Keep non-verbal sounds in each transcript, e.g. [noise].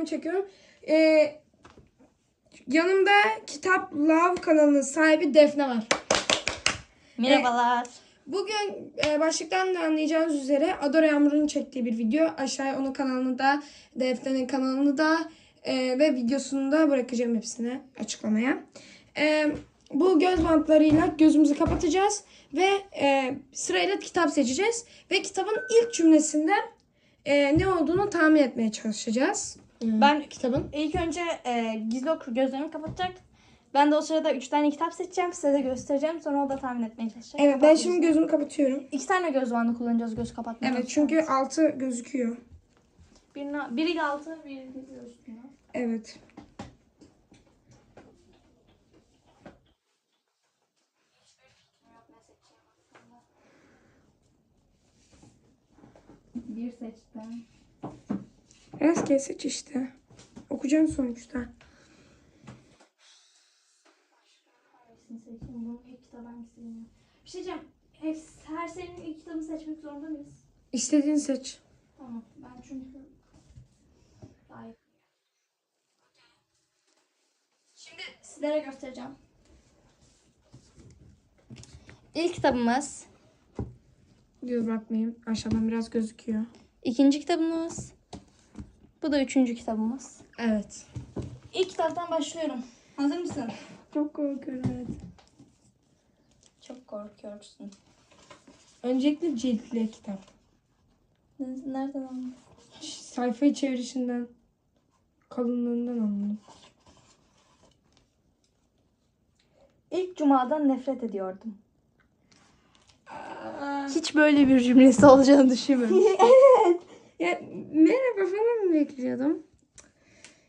videomu çekiyorum. Ee, yanımda Kitap Love kanalının sahibi Defne var. Merhabalar. Bugün e, başlıktan da anlayacağınız üzere Adora Yağmur'un çektiği bir video. Aşağıya onun kanalını da, Defne'nin kanalını da e, ve videosunu da bırakacağım hepsine açıklamaya. E, bu göz bantlarıyla gözümüzü kapatacağız ve e, sırayla kitap seçeceğiz. Ve kitabın ilk cümlesinden e, ne olduğunu tahmin etmeye çalışacağız. E, Ben- kitabın. İlk önce e, gizli okur gözlerimi kapatacak. Ben de o sırada 3 tane kitap seçeceğim. Size de göstereceğim. Sonra o da tahmin etmeye çalışacak. Evet ben şimdi gözümü kapatıyorum. İki tane göz bandı kullanacağız göz kapatmak. Evet çünkü altı gözüküyor. Birine, biri altı, biri üstünde. Evet. Bir seçtim. Rastgele seç işte. Okuyacağım sonuçta. Bir şey diyeceğim. Her serinin ilk kitabını seçmek zorunda mıyız? İstediğini seç. Tamam. Ben çünkü... Daha iyi. Şimdi sizlere göstereceğim. İlk kitabımız. Diyor bırakmayayım. Aşağıdan biraz gözüküyor. ikinci kitabımız. Bu da üçüncü kitabımız. Evet. İlk kitaptan başlıyorum. Hazır mısın? Çok korkuyorum evet. Çok korkuyorsun. Öncelikle ciltli kitap. Ne- Nereden anladın? Sayfayı çevirişinden, kalınlığından anladım. İlk cumadan nefret ediyordum. Hiç böyle bir cümlesi olacağını düşünmemiştim. [laughs] evet. Ya merhaba falan mı bekliyordum?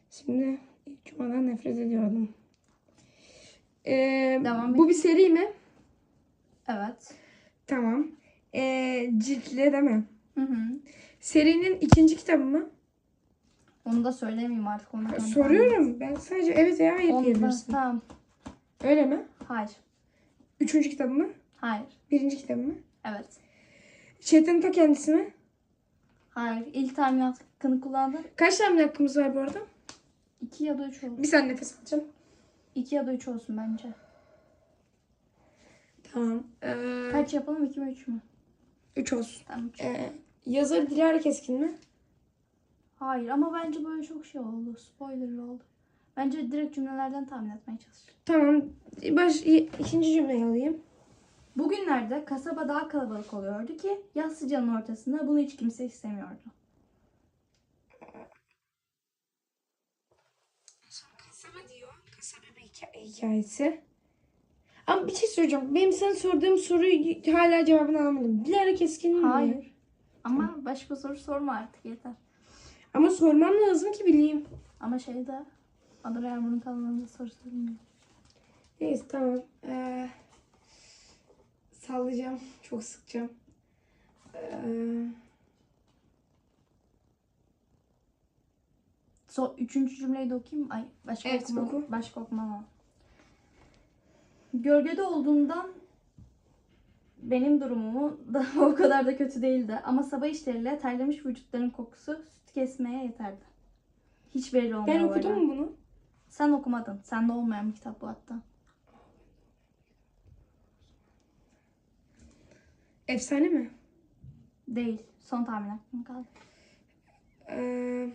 Şimdi ilk cumadan nefret ediyordum. Ee, Devam bu bir seri mi? evet. Tamam. Ee, ciltli değil mi? Hı hı. Serinin ikinci kitabı mı? Onu da söylemeyeyim artık. Onu Soruyorum. Ben sadece evet veya hayır Onu da, diyebilirsin. tamam. Öyle mi? Hayır. Üçüncü kitabı mı? Hayır. Birinci kitabı mı? Evet. Şeytanın ta kendisi mi? Hayır. İlk tahmin hakkını kullandın. Kaç tane hakkımız var bu arada? İki ya da üç olsun. Bir saniye nefes alacağım. İki ya da üç olsun bence. Tamam. Ee, Kaç yapalım? İki mi üç mü? üç olsun. Tamam üç. Ee, yazarı Dilara Keskin mi? Hayır ama bence böyle çok şey oldu. Spoiler oldu. Bence direkt cümlelerden tahmin etmeye çalışacağım. Tamam. Baş, ikinci cümleyi alayım. Bugünlerde kasaba daha kalabalık oluyordu ki yaz sıcağının ortasında bunu hiç kimse istemiyordu. Kasaba diyor. Kasaba bir hikaye- hikayesi. Ama bir şey soracağım. Benim sana sorduğum soruyu hala cevabını alamadım. Dilara Keskin mi? Hayır. Ama başka soru sorma artık yeter. Ama sormam lazım ki bileyim. Ama şeyde Adana Yağmur'un kanalında soru sormuyor. Neyse tamam. Ee, sallayacağım. Çok sıkacağım. Ee, So, üçüncü cümleyi de okuyayım. Ay başka Evet, okuma, oku. Başka okumam. Gölgede olduğundan benim durumumu da [laughs] o kadar da kötü değildi. Ama sabah işleriyle terlemiş vücutların kokusu süt kesmeye yeterdi. Hiç belli olmuyor. ben okudum mu bunu? Sen okumadın. Sende olmayan bir kitap bu hatta. Efsane mi? Değil. Son tahmin hakkım kaldı. Ee,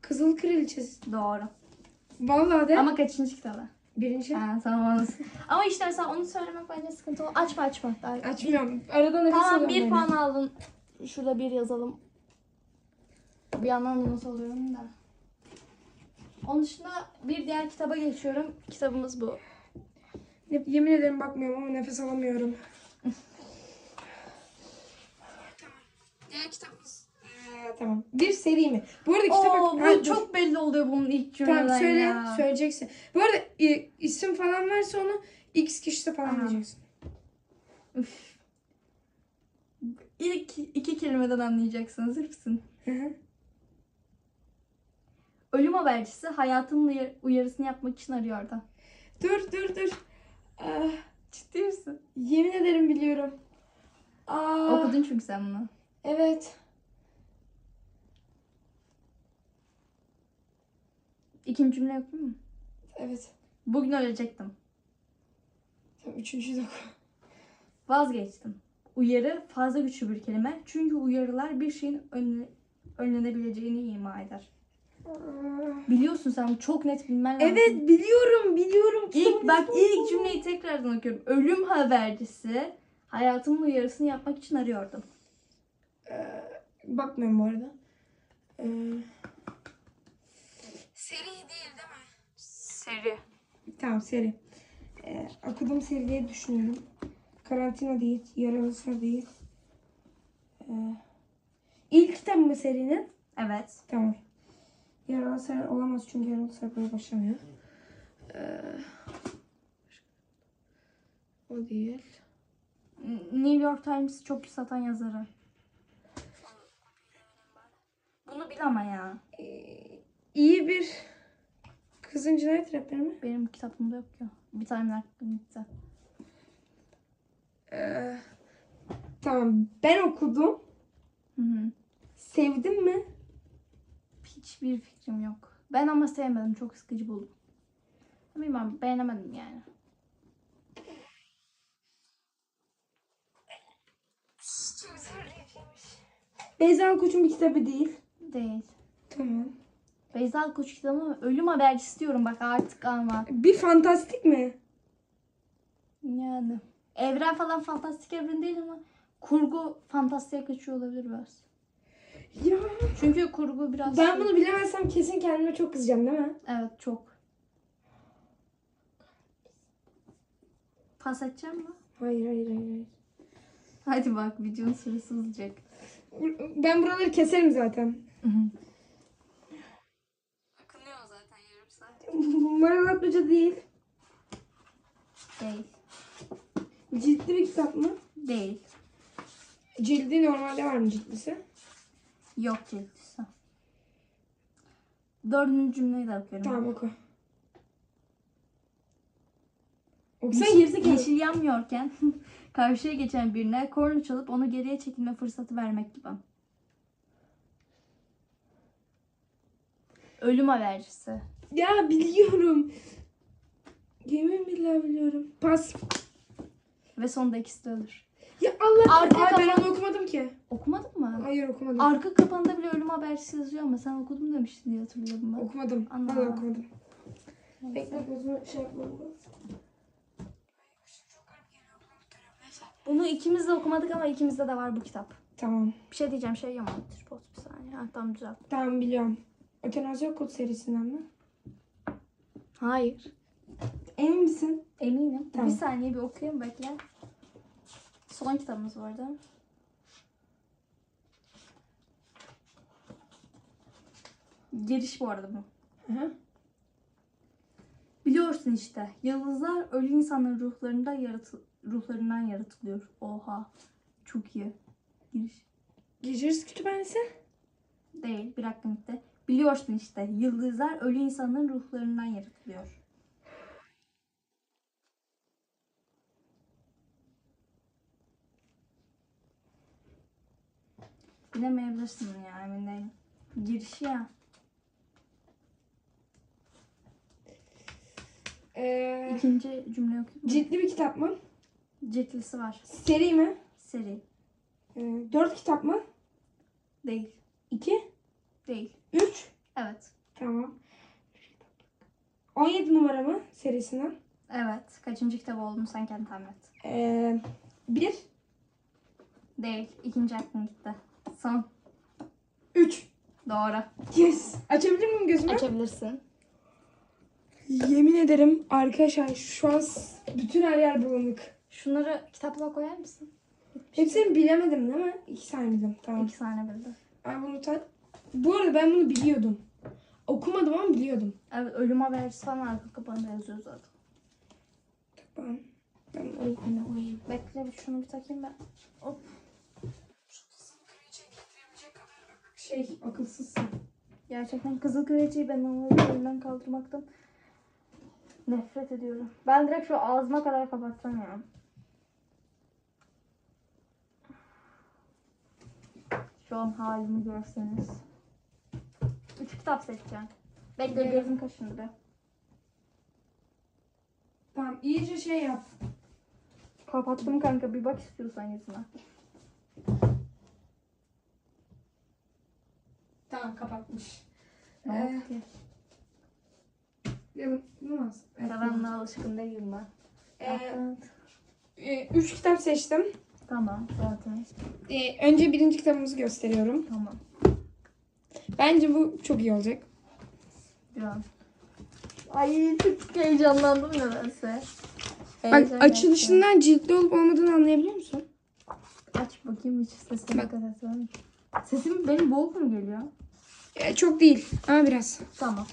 Kızıl Kraliçesi. Doğru. Vallahi de. Ama kaçıncı kitabı? Birinci. Ha, tamam. Ama işte mesela onu söylemek bence sıkıntı olur. Açma açma. Daha... Açmıyorum. Arada nefes Tamam alıyorum bir böyle. puan aldın. Şurada bir yazalım. Bir yandan not alıyorum da. Onun dışında bir diğer kitaba geçiyorum. Kitabımız bu. Ne- Yemin ederim bakmıyorum ama nefes alamıyorum. [laughs] Diğer kitabımız. Ee, tamam. Bir seri mi? Bu arada kitap Oo, bu Ha, dur. çok belli oluyor bunun ilk cümleden Tamam söyle. ya. Söyleyeceksin. Bu arada e, isim falan varsa onu X kişisi falan Aha. diyeceksin. İlk iki kelimeden anlayacaksın. Hazır mısın? Hı hı. Ölüm habercisi hayatının uyar- uyarısını yapmak için arıyordu. dur dur dur. Ah, Ciddi misin? yemin ederim biliyorum. Aa, Okudun çünkü sen bunu. Evet. İkinci cümle yok mu? Evet. Bugün ölecektim. Tamam, üçüncüyü de. Vazgeçtim. Uyarı fazla güçlü bir kelime. Çünkü uyarılar bir şeyin önle- önlenebileceğini ima eder. Biliyorsun sen çok net bilmen lazım. Evet biliyorum biliyorum. İlk bak ilk cümleyi tekrardan okuyorum. Ölüm habercisi hayatımın uyarısını yapmak için arıyordum. Bakmıyorum bu arada. Ee, seri değil değil mi? Seri. Tamam seri. Ee, okuduğum seri diye düşünüyorum. Karantina değil. Yaralı Sar değil. Ee, ilk kitap mı serinin? Evet. Tamam. Yaralı Sar olamaz çünkü Yaralı Sar böyle başlamıyor. Ee, o değil. New York Times çok satan yazarı. Bunu bil ama ya. Ee, iyi bir kızın cinayet rehberi mi? Benim kitabımda yok ya. Bir tane aklım gitti. Ee, tamam. Ben okudum. Hı hı. Sevdim mi? Hiçbir fikrim yok. Ben ama sevmedim. Çok sıkıcı buldum. Bilmem beğenemedim yani. Beyza Koç'un bir kitabı değil. Değil. Tamam. Beyza Koç kitabı mı? Ölüm habercisi diyorum bak artık ama. Bir fantastik mi? Yani. Evren falan fantastik evren değil ama kurgu fantastiğe kaçıyor olabilir biraz. Ya. Çünkü kurgu biraz... Ben şey- bunu bilemezsem kesin kendime çok kızacağım değil mi? Evet çok. Pas edeceğim mi? Hayır hayır hayır. hayır. Hadi bak videonun süresi uzayacak. Ben buraları keserim zaten. Akınıyor zaten yarım saat. Maral Atmaca değil. Değil. Ciltli bir kitap mı? Değil. Cildi normalde var mı ciltlisi? Yok ciltisi. Dördüncü cümleyi de okuyorum. Tamam oku. Okusana gerizekalı. Yeşil yanmıyorken [laughs] karşıya geçen birine korna çalıp onu geriye çekilme fırsatı vermek gibi. Ölüm habercisi. Ya biliyorum. Yemin billah biliyorum. Pas. Ve sonunda ikisi de ölür. Ya Allah. Arka Ay, ben kapan- onu okumadım ki. Okumadın mı? Hayır okumadım. Arka kapağında bile ölüm habercisi yazıyor ama sen okudun demiştin diye hatırlıyorum ben. Okumadım. Ana. Valla okumadım. Bekle gözümü şey yapmam lazım. Bunu ikimiz de okumadık ama ikimizde de var bu kitap. Tamam. Bir şey diyeceğim şey yaman. Tripod bir saniye. Ha, tamam düzelt. Tamam biliyorum. Ötenazi kod serisinden mi? Hayır. Emin misin? Eminim. Tamam. Bir saniye bir okuyayım bekle. Son kitabımız arada. Giriş bu arada bu. Hı hı. Biliyorsun işte. Yıldızlar ölü insanların ruhlarında yaratı ruhlarından yaratılıyor. Oha. Çok iyi. Giriş. Geceriz kütüphanesi. Değil. Bir dakika bitti. Biliyorsun işte. Yıldızlar ölü insanların ruhlarından yaratılıyor. Bilemeyebilirsin ya emin değilim. Giriş ya. Ee, İkinci cümle okuyayım ciltli bir kitap mı? Ciltlisi var. Seri mi? Seri. Ee, dört kitap mı? Değil. İki? Değil. Üç? Evet. Tamam. 17 numara mı serisinden? Evet. Kaçıncı kitap olduğunu sen kendin tahmin et. Ee, bir? Değil. İkinci aklın gitti. Son. Üç. Doğru. Yes. Açabilir miyim gözümü? Açabilirsin. Yemin ederim arkadaşlar şu an bütün her yer bulanık. Şunları kitaplığa koyar mısın? Hepsini bilemedim değil mi? İki tane bildim. Tamam. İki tane bildim. Ay bunu ta- Bu arada ben bunu biliyordum. Okumadım ama biliyordum. Evet ölüm habercisi falan arka kapağında yazıyor zaten. Ben, ben uykumda uyuyayım. Bekle bir şunu bir takayım ben. Hop. Şey akılsızsın. Gerçekten Kızıl Kraliçeyi ben onları elinden kaldırmaktan nefret ediyorum. Ben direkt şu ağzıma kadar kapatsam ya. Şu an halimi görseniz. Kitap seçeceğim. Bekle gözüm kaşındı. Tamam iyice şey yap. Kapattım kanka bir bak istiyorsan yüzüne. Tamam kapatmış. Ne Ee, oldu ki? Yapılmaz. Evet, Karanlığa alışkın değilim ben. Ee, e, üç kitap seçtim. Tamam zaten. Ee, önce birinci kitabımızı gösteriyorum. Tamam. Bence bu çok iyi olacak. Biraz. Ay çok heyecanlandım nedense. Bak Heyecan açılışından ciltli olup olmadığını anlayabiliyor musun? Aç bakayım hiç sesine Bak. dikkat etsene. Sesim benim boğuk mu geliyor? Ee, çok değil ama biraz. Tamam.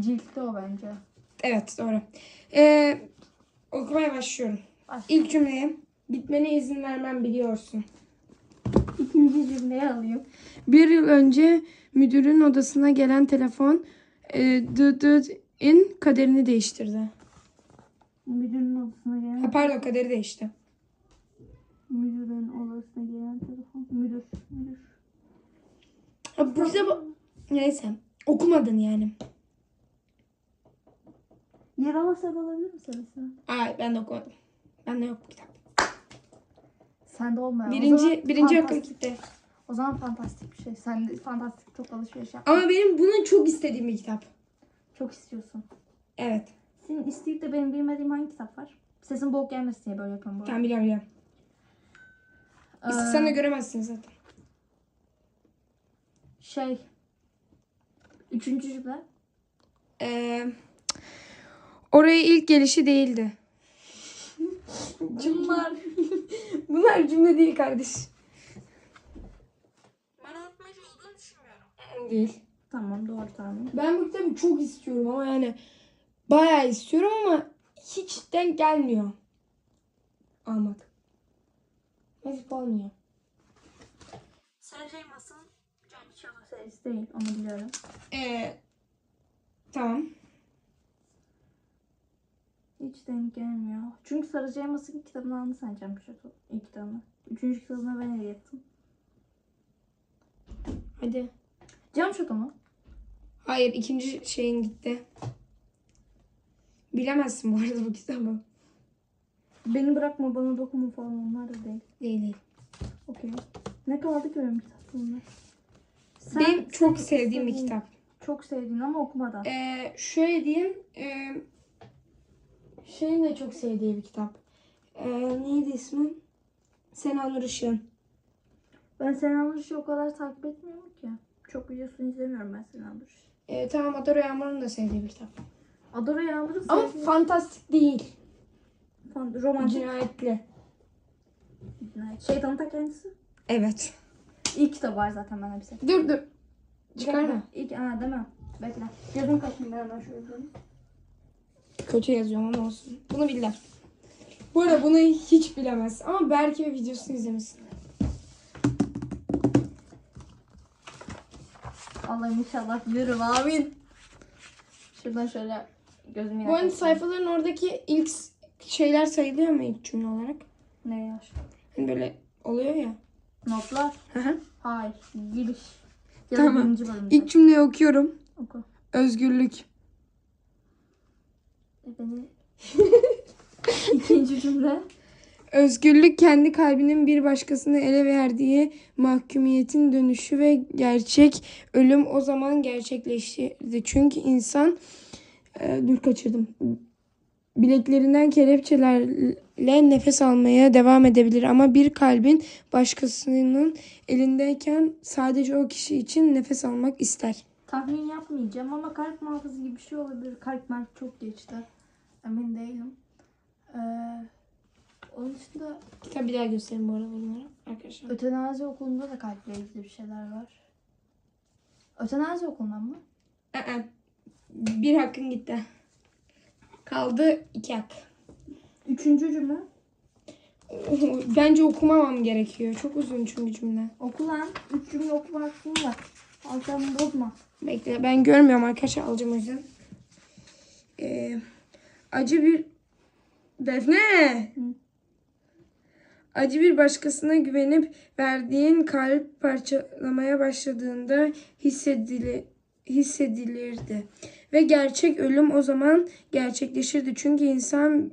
Ciltte o bence. Evet doğru. Ee, okumaya başlıyorum. Başla. İlk cümleye bitmene izin vermem biliyorsun. İkinci cümleyi alayım. Bir yıl önce müdürün odasına gelen telefon e, Dıdıd'in kaderini değiştirdi. Müdürün odasına Ha, gelen, pardon kaderi değişti. müdürün odasına gelen telefon. Müdür, müdür. Ha, bu... Neyse. Okumadın yani. Yer alırsak olabilir mi senesi? Ay ben de okumadım. Bende yok bu kitap. Sende olmayan. Birinci, birinci hakkım fantastik- gitti. O zaman fantastik bir şey. Sen de fantastik çok alışveriş yap. Ama benim bunu çok istediğim bir kitap. Çok istiyorsun. Evet. Senin isteyip de benim bilmediğim hangi kitap var? Sesin boğuk gelmesin diye böyle yapıyorum bu arada. Tamam biliyorum biliyorum. Ee, İstesen de göremezsin zaten. Şey. Üçüncü cümle. Ee, oraya ilk gelişi değildi. Bunlar. Bunlar cümle değil kardeş. Ben unutmacı olduğunu düşünmüyorum. Değil. tamam doğru tahmin. Ben bu kitabı çok istiyorum ama yani bayağı istiyorum ama hiç denk gelmiyor. Almadım. Nasip olmuyor. Sergey Mas'ın Can Çağla serisi değil. Onu biliyorum. Ee, tamam. Hiç denk gelmiyor. Çünkü Sarı Ceymas'ın kitabını aldı Can Şato. İlk kitabını. Üçüncü kitabını ben hediye ettim. Hadi. Cam Şato mu? Hayır ikinci şeyin gitti. Bilemezsin bu arada bu kitabı. Beni bırakma bana dokunma falan onlar da değil. Değil değil. Okey. Ne kaldı ki benim kitaplarımda? Benim çok sevdiğim bir kitap. Çok sevdiğin ama okumadan. Ee, şöyle diyeyim. E, şeyin de çok sevdiği bir kitap. Ee, neydi ismi? Sena Nur Işık'ın. Ben Senem Ruş'u o kadar takip etmiyorum ki. Çok videosunu izlemiyorum ben Senem Ruş. Ee, tamam Adoro Yağmur'un da sevdiği bir kitap. Adora Yağmur'u Ama fantastik değil. Fan- romantik. Cinayetli. Şeytanın ta kendisi. Evet. İlk kitabı var zaten ben hepsi. Dur dur. Çıkarma. İlk, ha değil mi? Bekle. Gözüm kaçtım ben hemen şöyle. Kötü yazıyorum ama olsun. Bunu bilirler. Bu arada bunu hiç bilemez. Ama belki bir videosunu izlemişsin. Allah'ım inşallah bilirim amin. Şuradan şöyle gözümü Bu arada sayfaların oradaki ilk şeyler sayılıyor mu ilk cümle olarak? Ne yaş? Hani böyle oluyor ya. Notlar? Hı hı. Hayır. Giriş. Ya Tamam. İlk cümleyi okuyorum. Oku. Özgürlük. E beni... [laughs] İkinci cümle. Özgürlük kendi kalbinin bir başkasını ele verdiği mahkumiyetin dönüşü ve gerçek ölüm o zaman gerçekleşti. Çünkü insan e, dur kaçırdım. Bileklerinden kelepçelerle nefes almaya devam edebilir ama bir kalbin başkasının elindeyken sadece o kişi için nefes almak ister. Tahmin yapmayacağım ama kalp muhafızı gibi bir şey olabilir. Kalp mark çok geçti. Emin değilim. Ee, onun dışında Kitap bir daha göstereyim bu arada bunları arkadaşlar. ötenazi okulunda da kalple ilgili bir şeyler var. Ötenazi okulundan mı? Aa, bir hakkın gitti. Kaldı iki hak. Üçüncü cümle. [laughs] Bence okumamam gerekiyor. Çok uzun çünkü cümle. Oku lan. Üç cümle okuma hakkın var. Alacağımı bozma. Bekle ben görmüyorum arkadaşlar alacağım o yüzden. Ee, acı bir Defne. Hı. Acı bir başkasına güvenip verdiğin kalp parçalamaya başladığında hissedili hissedilirdi. Ve gerçek ölüm o zaman gerçekleşirdi. Çünkü insan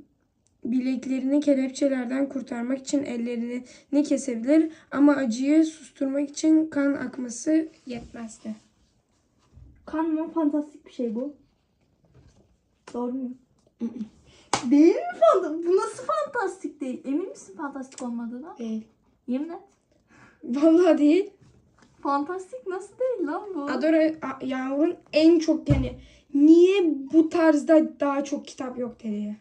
bileklerini kelepçelerden kurtarmak için ellerini kesebilir ama acıyı susturmak için kan akması yetmezdi. Kan mı? Fantastik bir şey bu. Doğru mu? değil mi fantastik? Bu nasıl fantastik değil? Emin misin fantastik olmadığına? Değil. Yemin et. Vallahi değil. Fantastik nasıl değil lan bu? Adora Yağmur'un en çok yani niye bu tarzda daha çok kitap yok dedi.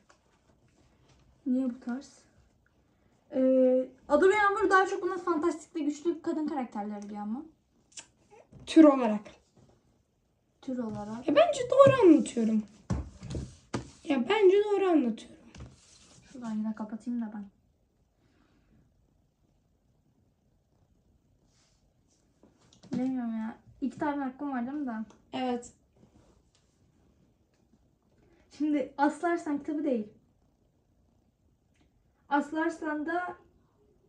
Niye bu tarz? Ee, Adora Yağmur daha çok buna fantastikle güçlü kadın karakterleri diyor ama. Tür olarak. Tür olarak. Ya bence doğru anlatıyorum. Ya bence doğru anlatıyorum. Şuradan yine kapatayım da ben. Bilmiyorum ya. İki tane hakkım var değil mi daha? Evet. Şimdi Aslı Arslan kitabı değil. Aslı Arslan'da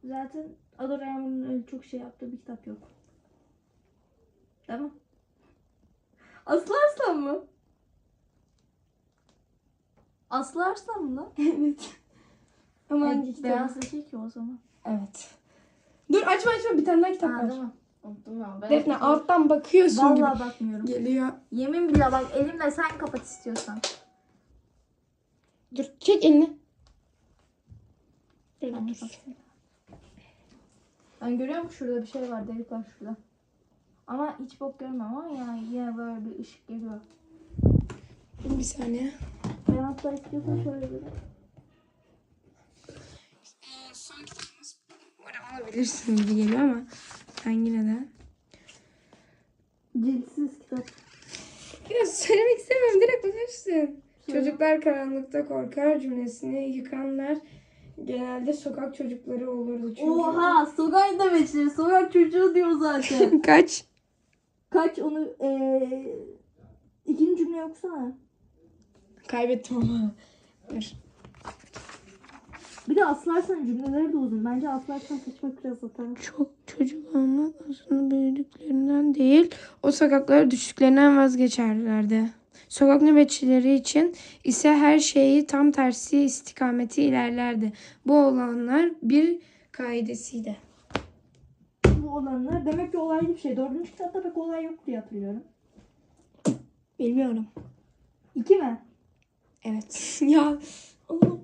zaten Adora Yağmur'un öyle çok şey yaptığı bir kitap yok. Değil mi? Aslı Arslan mı? Aslı Arslan mı lan? [laughs] Evet. Ama hangi Evet, kitap? Beyaz ki o zaman. Evet. Dur açma açma bir tane daha kitap Ha, var. değil mi? Unuttum ya. Beyaz Defne Reçel. alttan bakıyorsun Vallahi gibi. bakmıyorum. Geliyor. Yemin bile bak elimle sen kapat istiyorsan. Dur çek elini. Ben, ben görüyorum şurada bir şey var delik var şurada. Ama hiç bok görmüyorum ama yani yine böyle bir ışık geliyor. Bir saniye. Ben hatta istiyorsan şöyle bir. Umarım alabilirsin gibi geliyor ama ben yine de. Ciltsiz kitap. Ya söylemek istemiyorum direkt. Söyle. Çocuklar karanlıkta korkar cümlesini yıkanlar genelde sokak çocukları olurdu çünkü. Oha sokak demeçleri sokak çocuğu diyor zaten. [laughs] Kaç? Kaç onu eee ikinci cümle okusana. Kaybettim ama. Dur. Bir de aslarsan cümleleri de uzun. Bence aslarsan seçmek biraz hata. Çok çocuk olmak aslında büyüdüklerinden değil, o sokaklara düştüklerinden vazgeçerlerdi. Sokak nöbetçileri için ise her şeyi tam tersi istikameti ilerlerdi. Bu olanlar bir kaidesiydi. Olanlar demek ki olaylı bir şey. Dördüncü kitapta pek olay yok diye hatırlıyorum. Bilmiyorum. İki mi? Evet. [laughs] ya. [laughs]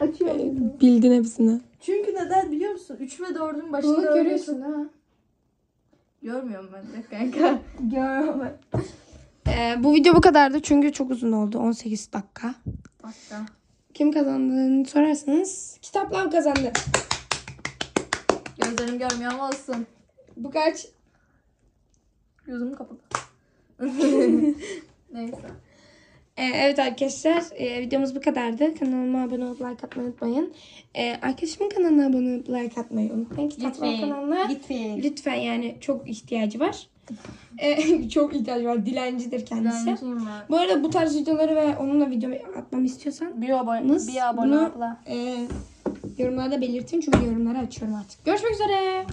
Açıyorum. Bildin hepsini. Çünkü neden biliyor musun? 3 ve 4'ün Bunu başında öyle görüyorsun ha. Görmüyorum ben de kanka. [laughs] Görmüyorum ben. Ee, bu video bu kadardı çünkü çok uzun oldu. 18 dakika. Hatta. Kim kazandığını sorarsanız kitaplar kazandı. Gözlerim görmüyor ama olsun. Bu kaç? Gözüm kapalı. [laughs] Neyse. Ee, evet arkadaşlar e, videomuz bu kadardı. Kanalıma abone olup like atmayı unutmayın. Ee, arkadaşımın kanalına abone olup like atmayı unutmayın. Kitaplar kanalına Lütfen. lütfen yani çok ihtiyacı var. [laughs] Ee, [laughs] çok ihtiyacı var. Dilencidir kendisi. Dilenciyim ben. Bu arada bu tarz videoları ve onunla video atmamı istiyorsan Bir abone, bir abone Bunu- abla. e, yorumlarda belirtin çünkü yorumları açıyorum artık. Görüşmek üzere.